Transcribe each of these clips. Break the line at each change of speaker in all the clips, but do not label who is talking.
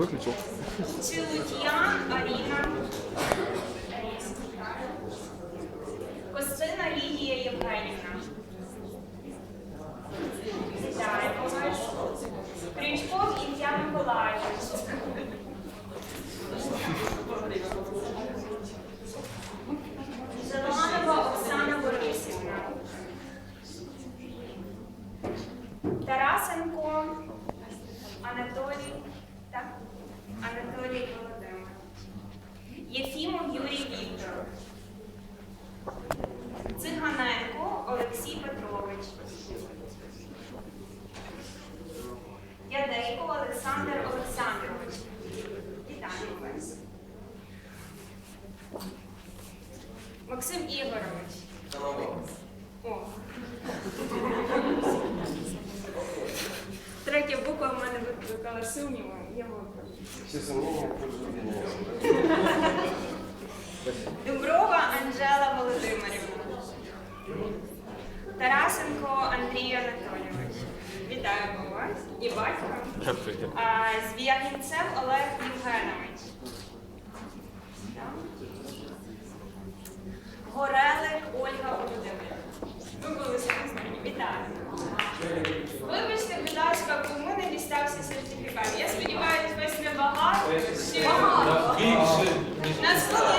виключив.
Лідія Євгенівна. Вітаємо вас. Крючков Ілля Миколаївич. Оксана Борисівна. Тарасенко Олексій Петрович. Ядейко Олександр Олександрович. Вітаю вас. Максим Ігорович. О. Третя буква в мене викликала сумніви. Я виправлю.
Все сомнения
Тарасенко Андрій Анатолійович. Вітаємо вас і батька.
Дякую.
А, Звягінцев Олег Євгенович. Так. Горелик Ольга Володимирівна. Ви були самостійні. Вітаю. Вибачте, будь ласка, кому не дістався сертифікат. Я сподіваюся, вас небагато.
Більше.
Нас було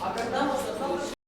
Acordamos.